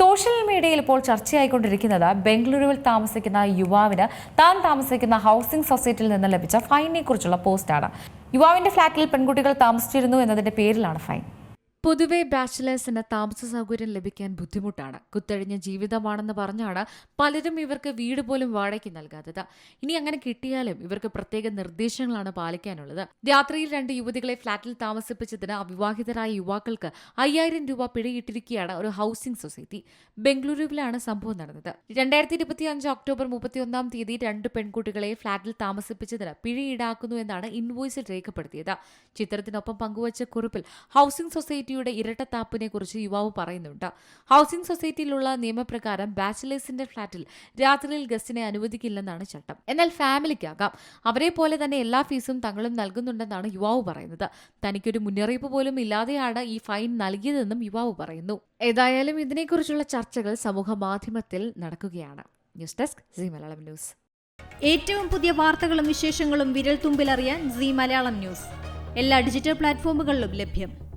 Social മീഡിയയിൽ ഇപ്പോൾ ചർച്ചയായിക്കൊണ്ടിരിക്കുന്നത് ബംഗളൂരുവിൽ താമസിക്കുന്ന യുവാവിന് താൻ താമസിക്കുന്ന ഹൗസിംഗ് സൊസൈറ്റിയിൽ നിന്ന് ലഭിച്ച ഫൈനെ കുറിച്ചുള്ള പോസ്റ്റാണ്. യുവാവിന്റെ ഫ്ളാറ്റിൽ പെൺകുട്ടികൾ താമസിച്ചിരുന്നു എന്നതിന്റെ പേരിലാണ് ഫൈൻ. പൊതുവെ ബാച്ചിലേഴ്സിന് താമസ സൗകര്യം ലഭിക്കാൻ ബുദ്ധിമുട്ടാണ്. കുത്തഴിഞ്ഞ ജീവിതമാണെന്ന് പറഞ്ഞാണ് പലരും ഇവർക്ക് വീട് പോലും വാടകയ്ക്ക് നൽകാത്തത്. ഇനി അങ്ങനെ കിട്ടിയാലും ഇവർക്ക് പ്രത്യേക നിർദ്ദേശങ്ങളാണ് പാലിക്കാനുള്ളത്. രാത്രിയിൽ രണ്ട് യുവതികളെ ഫ്ളാറ്റിൽ താമസിപ്പിച്ചതിന് അവിവാഹിതരായ യുവാക്കൾക്ക് അയ്യായിരം രൂപ പിഴയിട്ടിരിക്കുകയാണ് ഒരു ഹൗസിംഗ് സൊസൈറ്റി. ബംഗളൂരുവിലാണ് സംഭവം നടന്നത്. രണ്ടായിരത്തി ഇരുപത്തി അഞ്ച് ഒക്ടോബർ മുപ്പത്തിയൊന്നാം തീയതി രണ്ട് പെൺകുട്ടികളെ ഫ്ളാറ്റിൽ താമസിപ്പിച്ചതിന് പിഴ ഈടാക്കുന്നു എന്നാണ് ഇൻവോയ്സിൽ രേഖപ്പെടുത്തിയത്. ചിത്രത്തിനൊപ്പം പങ്കുവച്ച കുറിപ്പിൽ ഹൗസിംഗ് സൊസൈറ്റിയുടെ ഇരട്ടത്താപ്പിനെ കുറിച്ച് യുവാവ് പറയുന്നുണ്ട്. ഹൗസിംഗ് സൊസൈറ്റിയിലുള്ള നിയമപ്രകാരം ബാച്ചിലേഴ്സിന്റെ ഫ്ളാറ്റിൽ രാത്രിയിൽ ഗസ്റ്റിനെ അനുവദിക്കില്ലെന്നാണ് ചട്ടം. എന്നാൽ ഫാമിലിക്കാകാം. അവരെ പോലെ തന്നെ എല്ലാ ഫീസും തങ്ങളും നൽകുന്നുണ്ടെന്നാണ് യുവാവ് പറയുന്നത്. തനിക്കൊരു മുന്നറിയിപ്പ് പോലും ഇല്ലാതെയാണ് ഈ ഫൈൻ നൽകിയതെന്നും യുവാവ് പറയുന്നു. ഏതായാലും ഇതിനെക്കുറിച്ചുള്ള ചർച്ചകൾ സമൂഹ മാധ്യമത്തിൽ നടക്കുകയാണ്. News desk C Malayalam news. ഏറ്റവും പുതിയ വാർത്തകളും വിശേഷങ്ങളും വിരൽ തുമ്പിലറിയാൻ സി മലയാളം ന്യൂസ്. എല്ലാ ഡിജിറ്റൽ പ്ലാറ്റ്ഫോമുകളിലും ലഭ്യം.